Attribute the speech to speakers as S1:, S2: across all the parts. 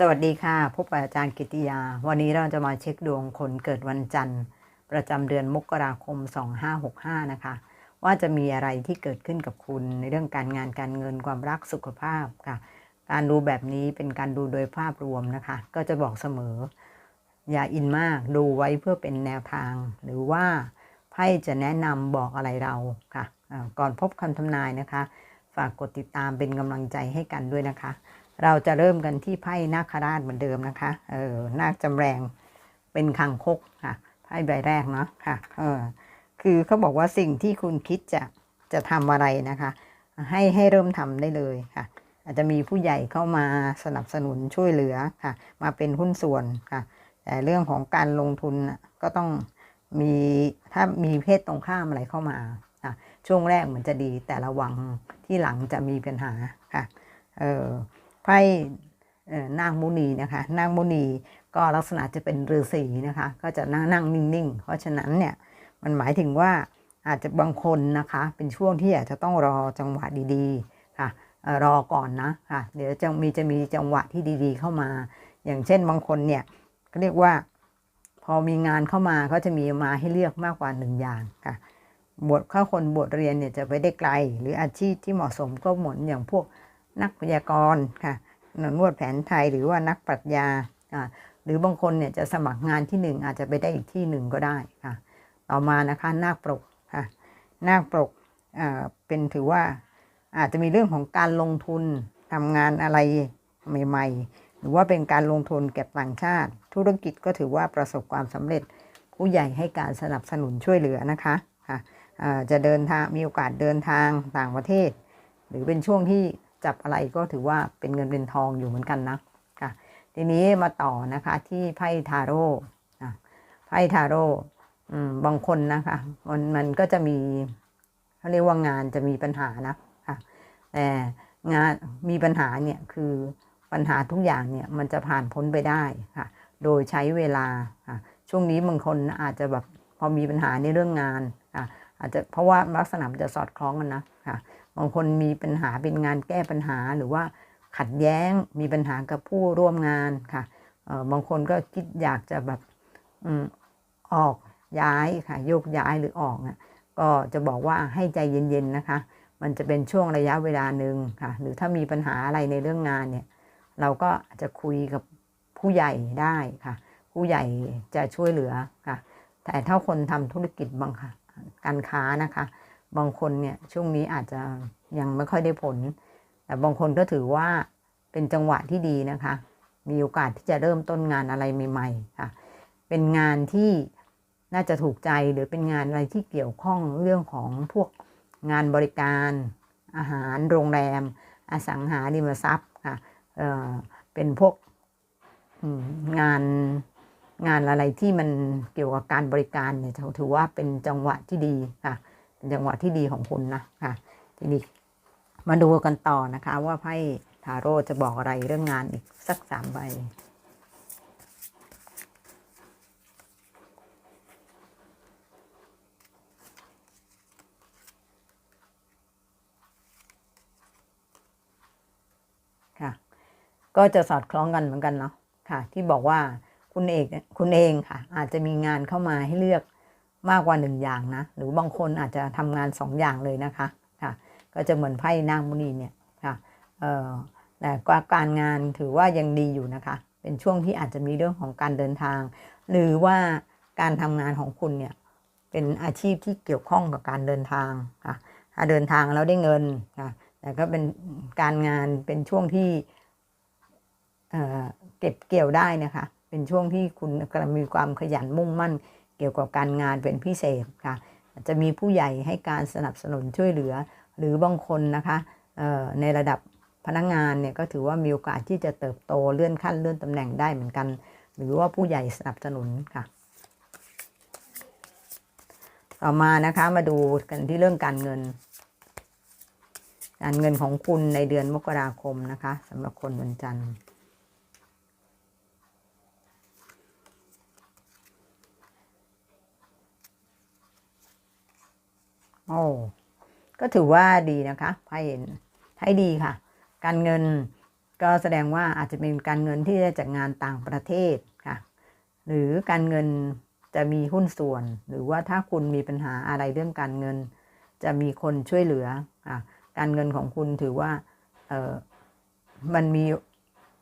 S1: สวัสดีค่ะ พบกับอาจารย์กิติยา วันนี้เราจะมาเช็คดวงคนเกิดวันจันทร์ ประจำเดือนมกราคม 2565 นะคะ ว่าจะมีอะไรที่เกิดขึ้นกับคุณในเรื่องการงานการเงินความรักสุขภาพค่ะ การดูแบบนี้เป็นการดูโดยภาพรวมนะคะ ก็จะบอกเสมอ อย่าอินมากดูไว้เพื่อเป็นแนวทาง หรือว่าไพ่จะแนะนำบอกอะไรเราค่ะ ก่อนพบคำทำนายนะคะ ฝากกดติดตามเป็นกำลังใจให้กันด้วยนะคะ เราจะเริ่มกันที่ไพ่นาคราชเหมือนเดิมนะคะ เออ นาคจำแรงเป็นคังคกค่ะ ไพ่ใบแรกเนาะค่ะ เออ คือเขาบอกว่าสิ่งที่คุณคิดจะจะทำอะไรนะคะ ให้ให้เริ่มทำได้เลยค่ะ อาจจะมีผู้ใหญ่เข้ามาสนับสนุนช่วยเหลือค่ะ มาเป็นหุ้นส่วนค่ะ แต่เรื่องของการลงทุนก็ต้องมีถ้ามีเพศตรงข้ามอะไรเข้ามาค่ะช่วงแรกเหมือนจะดีแต่ระวังที่หลังจะมีปัญหาค่ะ เออ ไพ่เอ่อนางมุนีนะคะนางมุนีก็ลักษณะจะเป็นฤาษีนะคะ ก็จะนั่งนั่งนิ่งๆ เพราะฉะนั้นเนี่ยมันหมายถึงว่าอาจจะบางคนนะคะเป็นช่วงที่อาจจะต้องรอจังหวะดีๆค่ะรอก่อนนะค่ะเดี๋ยวจะมีจะมีจังหวะที่ดีๆ เข้ามา อย่างเช่นบางคนเนี่ยก็เรียกว่าพอมีงานเข้ามาก็จะมีมาให้เลือกมากกว่าหนึ่งอย่างค่ะบทข้าคนบทเรียนเนี่ยจะไปได้ไกล หรืออาชีพที่เหมาะสมก็เหมือนอย่างพวก นักพยากรณ์ค่ะนวดแผนไทยหรือว่านักปรัชญาหรือบางคนเนี่ยจะสมัครงานที่หนึ่งอาจจะไปได้อีกที่หนึ่งก็ได้ค่ะ ต่อมานะคะนาคปรกค่ะนาคปรกอ่าเป็นถือว่าอาจจะมีเรื่องของการลงทุนทำงานอะไรใหม่ ๆ หรือว่าเป็นการลงทุนเก็บต่างชาติ ธุรกิจก็ถือว่าประสบความสำเร็จผู้ใหญ่ให้การสนับสนุนช่วยเหลือนะคะค่ะจะเดินทางมีโอกาสเดินทางต่างประเทศ หรือเป็นช่วงที่ จับอะไรก็ถือว่าเป็นเงินเป็นทองอยู่เหมือนกันนะค่ะทีนี้มาต่อนะคะที่ไพ่ทาโร่ไพ่ทาโร่บางคนนะคะมันมันก็จะมีเขาเรียกว่างานจะมีปัญหานะค่ะแต่งานมีปัญหาเนี่ยคือปัญหาทุกอย่างเนี่ยมันจะผ่านพ้นไปได้ค่ะ โดยใช้เวลาค่ะช่วงนี้บางคนอาจจะแบบพอมีปัญหาในเรื่องงานอะอาจจะเพราะว่าลักษณะมันจะสอดคล้องกันนะค่ะ บางคนมีปัญหาเป็นงานแก้ปัญหาหรือว่าขัดแย้งมีปัญหากับผู้ร่วมงานค่ะบางคนก็คิดอยากจะแบบออกย้ายค่ะโยกย้ายหรือออกอะก็จะบอกว่าให้ใจเย็นๆนะคะ มันจะเป็นช่วงระยะเวลาหนึ่งค่ะ หรือถ้ามีปัญหาอะไรในเรื่องงานเนี่ย เราก็จะคุยกับผู้ใหญ่ได้ค่ะ ผู้ใหญ่จะช่วยเหลือค่ะ แต่ถ้าคนทำธุรกิจบางค่ะ การค้านะคะ บางคนเนี่ยช่วงนี้อาจจะยังไม่ค่อยได้ผล แต่บางคนก็ถือว่าเป็นจังหวะที่ดีนะคะ มีโอกาสที่จะเริ่มต้นงานอะไรใหม่ ๆ ค่ะ เป็นงานที่น่าจะถูกใจหรือเป็นงานอะไรที่เกี่ยวข้องเรื่องของพวกงานบริการอาหารโรงแรม อสังหาริมทรัพย์ค่ะเอ่อเป็นพวกงานงานอะไรที่มันเกี่ยวกับการบริการเนี่ยถือว่าเป็นจังหวะที่ดีค่ะ จังหวะที่ดีของคุณนะค่ะ ทีนี้มาดูกันต่อนะคะ ว่าไพ่ทาโร่จะบอกอะไรเรื่องงานอีกสักสามใบค่ะ ก็จะสอดคล้องกันเหมือนกันเนาะค่ะ ที่บอกว่าคุณเอกคุณเองค่ะ อาจจะมีงานเข้ามาให้เลือก มากกว่าหนึ่งอย่างนะ หรือบางคนอาจจะทำงานสองอย่างเลยนะคะค่ะก็จะเหมือนไพ่นางมุนีเนี่ยค่ะเอ่อแต่การงานถือว่ายังดีอยู่นะคะ เป็นช่วงที่อาจจะมีเรื่องของการเดินทาง หรือว่าการทำงานของคุณเนี่ยเป็นอาชีพที่เกี่ยวข้องกับการเดินทางค่ะถ้าเดินทางแล้วได้เงินค่ะแต่ก็เป็นการงานเป็นช่วงที่เอ่อเก็บเกี่ยวได้นะคะ เป็นช่วงที่คุณกำลังมีความขยันมุ่งมั่น เกี่ยวกับการงานเป็นพิเศษค่ะจะมีผู้ใหญ่ให้การสนับสนุนช่วยเหลือ หรือบางคนนะคะในระดับพนักงานเนี่ยก็ถือว่ามีโอกาสที่จะเติบโตเลื่อนขั้นเลื่อนตำแหน่งได้เหมือนกัน หรือว่าผู้ใหญ่สนับสนุนค่ะ ต่อมานะคะมาดูกันที่เรื่องการเงิน การเงินของคุณในเดือนมกราคมนะคะสำหรับคนวันจันทร์ โอ้ก็ถือว่าดีนะคะไพ่ไพ่ดีค่ะ การเงินก็แสดงว่าอาจจะเป็นการเงินที่ได้จากงานต่างประเทศค่ะ หรือการเงินจะมีหุ้นส่วน หรือว่าถ้าคุณมีปัญหาอะไรเรื่องการเงิน จะมีคนช่วยเหลือค่ะการเงินของคุณถือว่าเออมันมี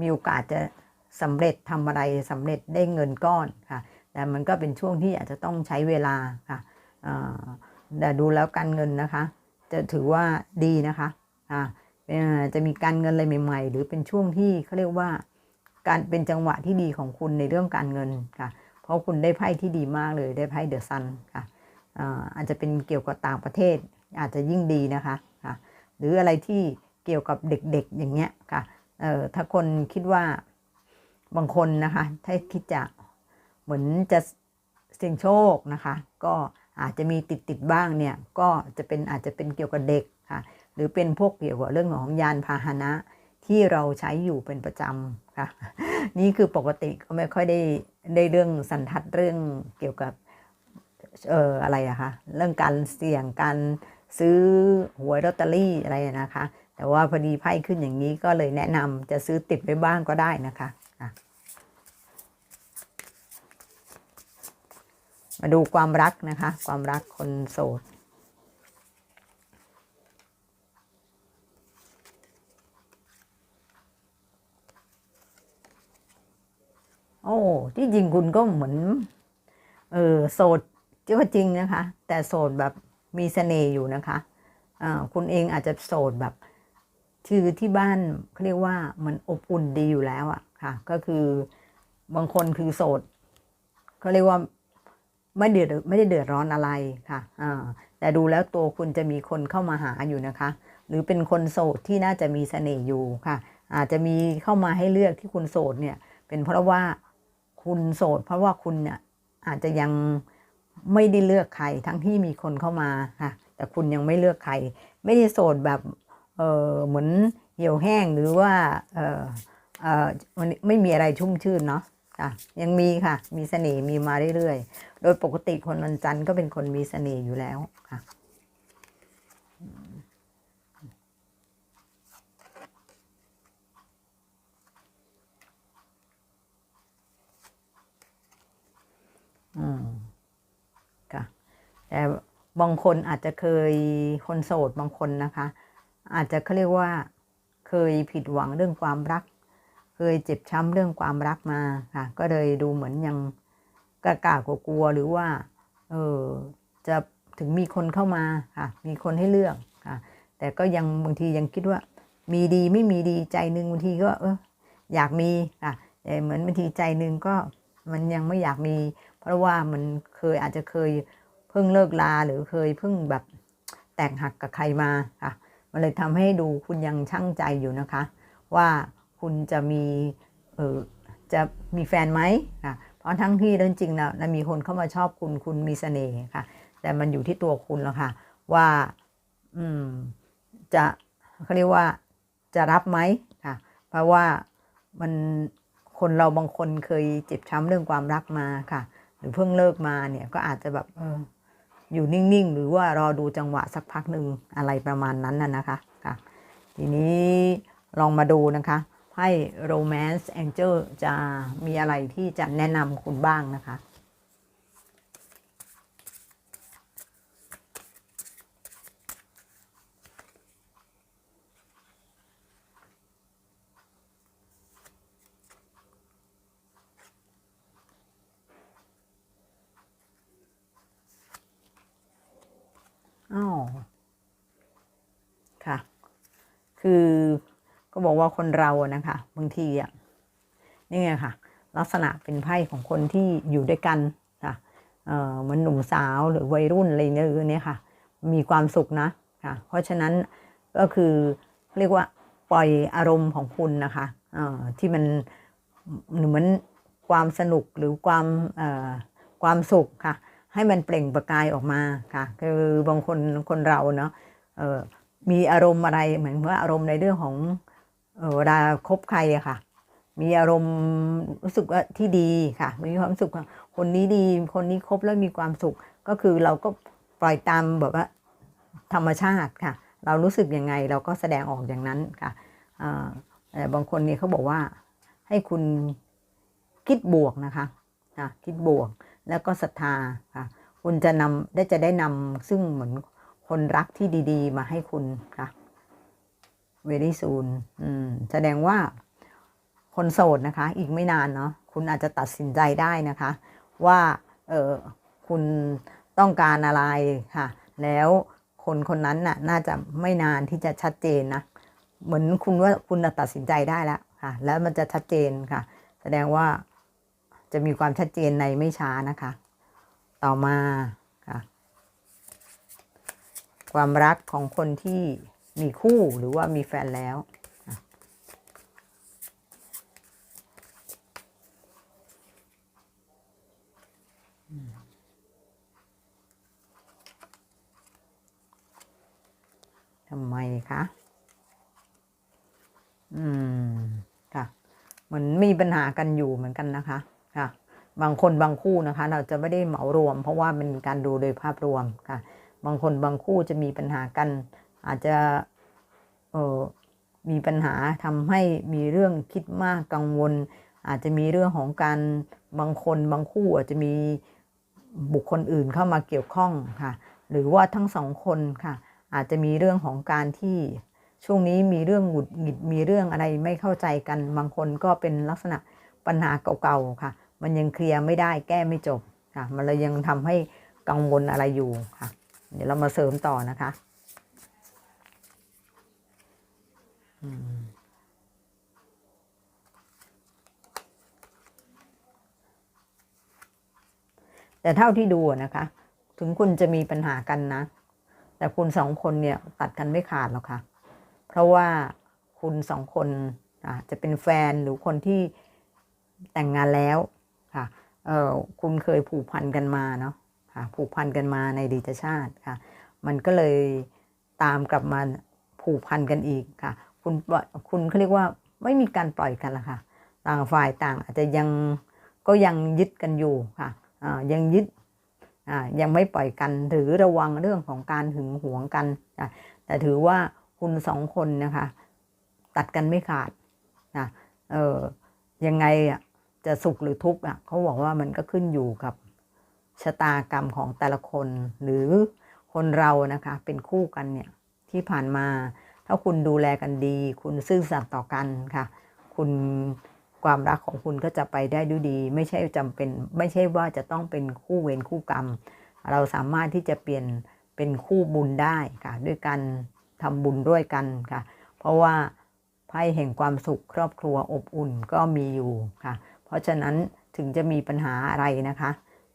S1: มีโอกาสจะสำเร็จทำอะไรสำเร็จได้เงินก้อนค่ะ แต่มันก็เป็นช่วงที่อาจจะต้องใช้เวลาค่ะอ่า แต่ดูแล้วการเงินนะคะ จะถือว่าดีนะคะอ่าจะมีการเงินอะไรใหม่ ๆ หรือเป็นช่วงที่เขาเรียกว่า การเป็นจังหวะที่ดีของคุณในเรื่องการเงินค่ะ เพราะคุณได้ไพ่ที่ดีมากเลยได้ไพ่เดอะซันค่ะอาอาจจะเป็นเกี่ยวกับต่างประเทศ อาจจะยิ่งดีนะคะค่ะหรืออะไรที่เกี่ยวกับเด็กๆอย่างเงี้ยค่ะเอ่อถ้าคนคิดว่าบางคนนะคะ ถ้าคิดจะเหมือนจะเสี่ยงโชคนะคะ ก็ อาจจะมีติดติดบ้างเนี่ยก็จะเป็นอาจจะเป็นเกี่ยวกับเด็กค่ะหรือเป็นพวกเกี่ยวกับเรื่องของยานพาหนะที่เราใช้อยู่เป็นประจำค่ะนี่คือปกติก็ไม่ค่อยได้ได้เรื่องสันทัดเรื่องเกี่ยวกับเอ่ออะไรอะคะเรื่องการเสี่ยงการซื้อหวยลอตเตอรี่อะไรนะคะ แต่ว่าพอดีไพ่ขึ้นอย่างนี้ก็เลยแนะนำจะซื้อติดไว้บ้างก็ได้นะคะค่ะ มาดูความรักนะคะ ความรักคนโสดโอ้ที่จริงคุณก็เหมือน เออโสดก็จริงนะคะ แต่โสดแบบมีเสน่ห์อยู่นะคะอ่าคุณเองอาจจะโสดแบบคือที่บ้านเขาเรียกว่ามันอบอุ่นดีอยู่แล้วอะค่ะ ก็คือบางคนคือโสดเขาเรียกว่า ไม่เดือดไม่ได้เดือดร้อนอะไรค่ะแต่ดูแล้วตัวคุณจะมีคนเข้ามาหาอยู่นะคะ หรือเป็นคนโสดที่น่าจะมีเสน่ห์อยู่ค่ะ อาจจะมีเข้ามาให้เลือกที่คุณโสดเนี่ย เป็นเพราะว่าคุณโสด เพราะว่าคุณเนี่ยอาจจะยังไม่ได้เลือกใครทั้งที่มีคนเข้ามาค่ะ แต่คุณยังไม่เลือกใคร ไม่ได้โสดแบบเออเหมือนเหี่ยวแห้งหรือว่าเออเออไม่มีอะไรชุ่มชื่นเนาะ่ะยังมีค่ะ มีเสน่ห์มีมาเรื่อยๆ โดยปกติคนวันจันทร์ก็เป็นคนมีเสน่ห์อยู่แล้วค่ะอืมค่ะแต่บางคนอาจจะเคยคนโสดบางคนนะคะ อาจจะเขาเรียกว่า เคยผิดหวังเรื่องความรัก ยเจ็บช้ำเรื่องความรักมาค่ะ ก็เลยดูเหมือนยังกล้ากล้ากลัวหรือว่าเออจะถึงมีคนเข้ามาค่ะ มีคนให้เลือกค่ะ แต่ก็ยังบางทียังคิดว่า มีดีไม่มีดีใจหนึ่งบางทีก็เอออยากมีค่ะแต่เหมือนบางทีใจหนึ่งก็มันยังไม่อยากมี เพราะว่ามันเคยอาจจะเคยเพิ่งเลิกลาหรือเคยเพิ่งแบบแตกหักกับใครมาค่ะ มันเลยทำให้ดูคุณยังช่างใจอยู่นะคะ ว่า คุณจะมีเออจะมีแฟนไหมค่ะเพราะทั้งที่เรื่องจริงแล้วนะมีคนเข้ามาชอบคุณคุณมีเสน่ห์ค่ะ แต่มันอยู่ที่ตัวคุณแล้วค่ะ ว่าอืมจะเขาเรียกว่าจะรับไหมค่ะ เพราะว่ามันคนเราบางคนเคยเจ็บช้ำเรื่องความรักมาค่ะ หรือเพิ่งเลิกมาเนี่ยก็อาจจะแบบเอออยู่นิ่งๆ หรือว่ารอดูจังหวะสักพักหนึ่งอะไรประมาณนั้นน่ะนะคะค่ะ ทีนี้ลองมาดูนะคะ ไพ่ Romance Angel จะมีอะไรที่จะแนะนำคุณบ้างนะคะอ๋อค่ะ คือ ก็บอกว่าคนเราอะนะคะบางทีอะนี่ไงค่ะ ลักษณะเป็นไพ่ของคนที่อยู่ด้วยกันค่ะเอ่อมือนหนุ่มสาวหรือวัยรุ่นอะไรเนี่ยค่ะ มีความสุขนะค่ะ เพราะฉะนั้นก็คือเรียกว่าปล่อยอารมณ์ของคุณนะคะเอ่อที่มันเหมือนความสนุกหรือความเอ่อความสุขค่ะ ให้มันเปล่งประกายออกมาค่ะ คือบางคนคนเราเนาะเอ่อมีอารมณ์อะไรเหมือนว่าอารมณ์ในเรื่องของ เวลาคบใครอะค่ะ มีอารมณ์รู้สึกว่าที่ดีค่ะ มีความสุขคนนี้ดี คนนี้คบแล้วมีความสุข ก็คือเราก็ปล่อยตามแบบว่าธรรมชาติค่ะ เรารู้สึกยังไงเราก็แสดงออกอย่างนั้นค่ะอ่าแต่บางคนเนี่ยเขาบอกว่าให้คุณคิดบวกนะคะอะคิดบวกแล้วก็ศรัทธาค่ะ คุณจะนำได้จะได้นำซึ่งเหมือนคนรักที่ดี ๆ มาให้คุณค่ะ very soon อืมแสดงว่าคนโสดนะคะ อีกไม่นานเนาะคุณอาจจะตัดสินใจได้นะคะ ว่าเออคุณต้องการอะไรค่ะ แล้วคนคนนั้นน่ะน่าจะไม่นานที่จะชัดเจนนะเหมือนคุณว่าคุณตัดสินใจได้แล้วค่ะ แล้วมันจะชัดเจนค่ะ แสดงว่าจะมีความชัดเจนในไม่ช้านะคะ ต่อมาค่ะ ความรักของคนที่ มีคู่หรือว่ามีแฟนแล้วทำไมคะ อืม ค่ะ เหมือนมีปัญหากันอยู่เหมือนกันนะคะ ค่ะ บางคนบางคู่นะคะ เราจะไม่ได้เหมารวม เพราะว่าเป็นการดูโดยภาพรวมค่ะ บางคนบางคู่จะมีปัญหากัน อาจจะเออมีปัญหาทำให้มีเรื่องคิดมากกังวล อาจจะมีเรื่องของการบางคนบางคู่อาจจะมีบุคคลอื่นเข้ามาเกี่ยวข้องค่ะ หรือว่าทั้งสองคนค่ะ อาจจะมีเรื่องของการที่ช่วงนี้มีเรื่องหงุดหงิดมีเรื่องอะไรไม่เข้าใจกัน บางคนก็เป็นลักษณะปัญหาเก่าๆค่ะ มันยังเคลียร์ไม่ได้แก้ไม่จบค่ะ มันเลยยังทำให้กังวลอะไรอยู่ค่ะ เดี๋ยวเรามาเสริมต่อนะคะ แต่เท่าที่ดูนะคะ ถึงคุณจะมีปัญหากันนะ แต่คุณสองคนเนี่ยตัดกันไม่ขาดหรอกค่ะ เพราะว่าคุณสองคนอาจจะเป็นแฟนหรือคนที่แต่งงานแล้วค่ะเออคุณเคยผูกพันกันมาเนาะค่ะผูกพันกันมาในดีตชาติค่ะ มันก็เลยตามกลับมาผูกพันกันอีกค่ะ คุณคุณเขาเรียกว่าไม่มีการปล่อยกันละค่ะ ต่างฝ่ายต่างอาจจะยังก็ยังยึดกันอยู่ค่ะยังยึดยังไม่ปล่อยกันหรือระวังเรื่องของการหึงหวงกัน แต่ถือว่าคุณสองคนนะคะ ตัดกันไม่ขาดนะเออยังไงอะจะสุขหรือทุกข์อะเขาบอกว่ามันก็ขึ้นอยู่กับชะตากรรมของแต่ละคน หรือคนเรานะคะเป็นคู่กันเนี่ยที่ผ่านมา ถ้าคุณดูแลกันดี คุณซื่อสัตย์ต่อกันค่ะ คุณความรักของคุณก็จะไปได้ด้วยดี ไม่ใช่จำเป็นไม่ใช่ว่าจะต้องเป็นคู่เวรคู่กรรม เราสามารถที่จะเปลี่ยนเป็นคู่บุญได้ค่ะด้วยการทำบุญด้วยกันค่ะ เพราะว่าไพ่แห่งความสุขครอบครัวอบอุ่นก็มีอยู่ค่ะ เพราะฉะนั้นถึงจะมีปัญหาอะไรนะคะ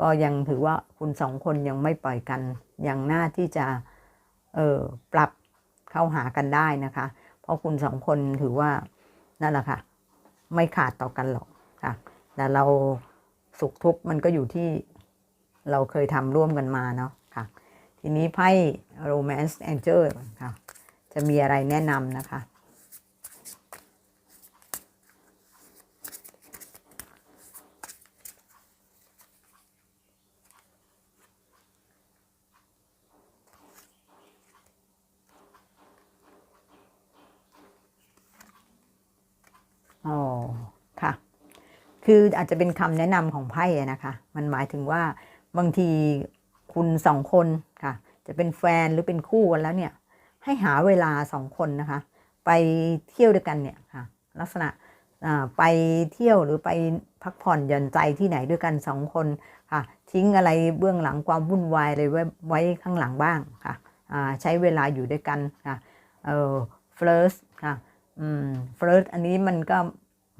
S1: ก็ยังถือว่าคุณสองคนยังไม่ปล่อยกัน ยังน่าที่จะเออปรับ เข้าหากันได้นะคะ เพราะคุณสองคนถือว่านั่นแหละค่ะ ไม่ขาดต่อกันหรอกค่ะ แต่เราสุขทุกข์มันก็อยู่ที่เราเคยทำร่วมกันมาเนาะค่ะ ทีนี้ไพ่ romance angel ค่ะ จะมีอะไรแนะนำนะคะ ค่ะ คืออาจจะเป็นคำแนะนำของไพ่นะคะ มันหมายถึงว่าบางทีคุณสองคนค่ะ จะเป็นแฟนหรือเป็นคู่กันแล้วเนี่ย ให้หาเวลาสองคนนะคะ ไปเที่ยวด้วยกันเนี่ยค่ะ ลักษณะไปเที่ยวหรือไปพักผ่อนหย่อนใจที่ไหนด้วยกันสองคนค่ะ ทิ้งอะไรเบื้องหลังความวุ่นวายอะไรไว้ไว้ข้างหลังบ้างค่ะใช้เวลาอยู่ด้วยกันค่ะเออ first ค่ะอืมเฟิร์สอันนี้มันก็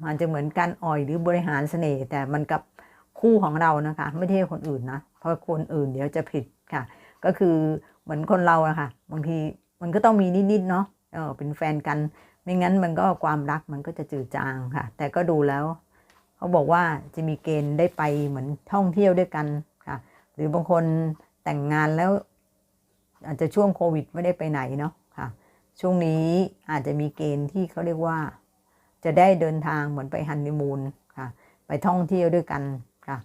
S1: มันจะเหมือนการอ่อยหรือบริหารเสน่ห์แต่มันกับคู่ของเรานะคะ ไม่ใช่คนอื่นนะเพราะคนอื่นเดี๋ยวจะผิดค่ะ ก็คือเหมือนคนเราอะค่ะบางทีมันก็ต้องมีนิดๆเนาะเออเป็นแฟนกัน ไม่งั้นมันก็ความรักมันก็จะจืดจางค่ะ แต่ก็ดูแล้ว เขาบอกว่าจะมีเกณฑ์ได้ไปเหมือนท่องเที่ยวด้วยกันค่ะ หรือบางคนแต่งงานแล้ว อาจจะช่วงโควิดไม่ได้ไปไหนเนาะค่ะ ช่วงนี้อาจจะมีเกณฑ์ที่เขาเรียกว่า จะได้เดินทางเหมือนไปฮันนีมูนค่ะ ไปท่องเที่ยวด้วยกันค่ะ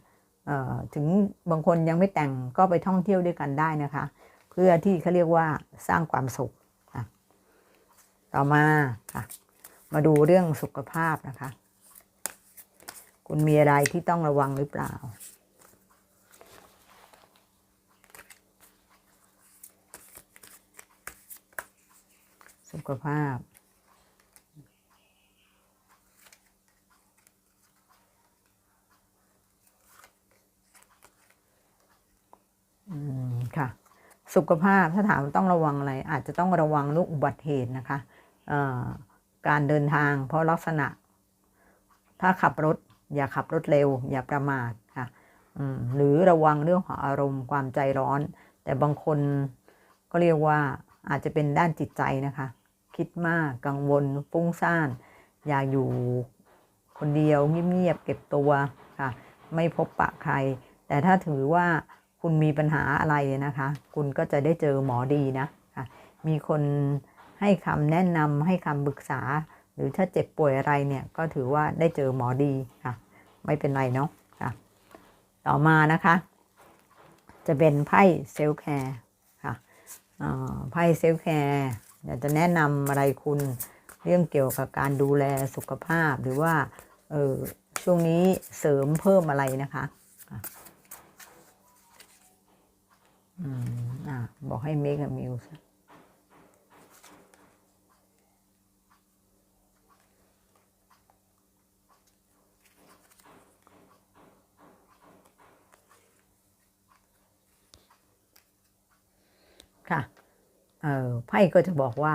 S1: ถึงบางคนยังไม่แต่งก็ไปท่องเที่ยวด้วยกันได้นะคะ เพื่อที่เขาเรียกว่าสร้างความสุขค่ะ ต่อมาค่ะ มาดูเรื่องสุขภาพนะคะ คุณมีอะไรที่ต้องระวังหรือเปล่าสุขภาพ อืมค่ะ สุขภาพถ้าถามต้องระวังอะไร อาจจะต้องระวังเรื่องอุบัติเหตุนะคะการเดินทาง เพราะลักษณะ ถ้าขับรถ อย่าขับรถเร็ว อย่าประมาทค่ะหรือระวังเรื่องของอารมณ์ความใจร้อน แต่บางคนก็เรียกว่าอาจจะเป็นด้านจิตใจนะคะ คิดมากกังวลฟุ้งซ่าน อยากอยู่คนเดียวเงียบๆเก็บตัวค่ะ ไม่พบปะใคร แต่ถ้าถือว่า คุณมีปัญหาอะไรนะคะ คุณก็จะได้เจอหมอดีนะค่ะมีคนให้คำแนะนำให้คำปรึกษา หรือถ้าเจ็บป่วยอะไรเนี่ยก็ถือว่าได้เจอหมอดีค่ะ ไม่เป็นไรเนาะค่ะ ต่อมานะคะ จะเป็นไพ่เซลแคร์ค่ะไพ่เซลแคร์อยากจะแนะนำอะไรคุณเรื่องเกี่ยวกับการดูแลสุขภาพหรือว่าเออช่วงนี้เสริมเพิ่มอะไรนะคะ อืมอะบอกให้ make a meal ค่ะ เออไพ่ก็จะบอกว่า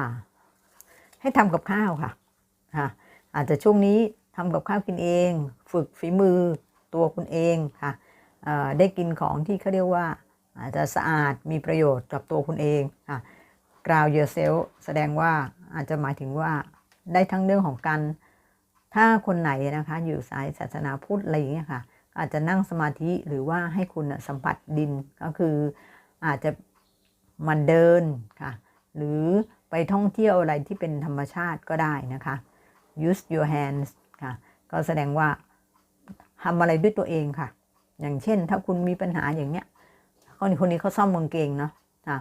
S1: ให้ทำกับข้าวค่ะค่ะ อาจจะช่วงนี้ทำกับข้าวกินเอง ฝึกฝีมือตัวคุณเองค่ะเออได้กินของที่เขาเรียกว่า อาจจะสะอาดมีประโยชน์กับตัวคุณเองค่ะ ground yourself แสดงว่าอาจจะหมายถึงว่าได้ทั้งเรื่องของการถ้าคนไหนนะคะอยู่สายศาสนาพุทธอะไรอย่างเงี้ยค่ะ อาจจะนั่งสมาธิหรือว่าให้คุณสัมผัสดินก็คืออาจจะมันเดินค่ะ หรือไปท่องเที่ยวอะไรที่เป็นธรรมชาติก็ได้นะคะ use your hands ค่ะ ก็แสดงว่าทำอะไรด้วยตัวเองค่ะ อย่างเช่นถ้าคุณมีปัญหาอย่างเนี้ย คนคนนี้เขาซ่อมกางเกงเนาะอะ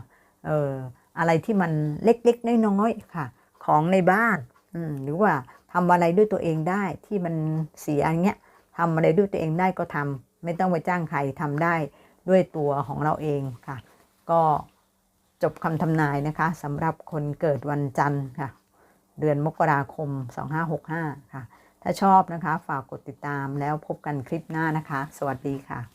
S1: เอออะไรที่มันเล็กๆน้อยๆค่ะ ของในบ้านอืมหรือว่าทำอะไรด้วยตัวเองได้ที่มันเสียอย่างเงี้ยทำอะไรด้วยตัวเองได้ก็ทำไม่ต้องไปจ้างใครทำได้ด้วยตัวของเราเองค่ะ ก็จบคำทำนายนะคะสำหรับคนเกิดวันจันทร์ค่ะ เดือนมกราคม 2565 ค่ะ ถ้าชอบนะคะ ฝากกดติดตามแล้วพบกันคลิปหน้านะคะ สวัสดีค่ะ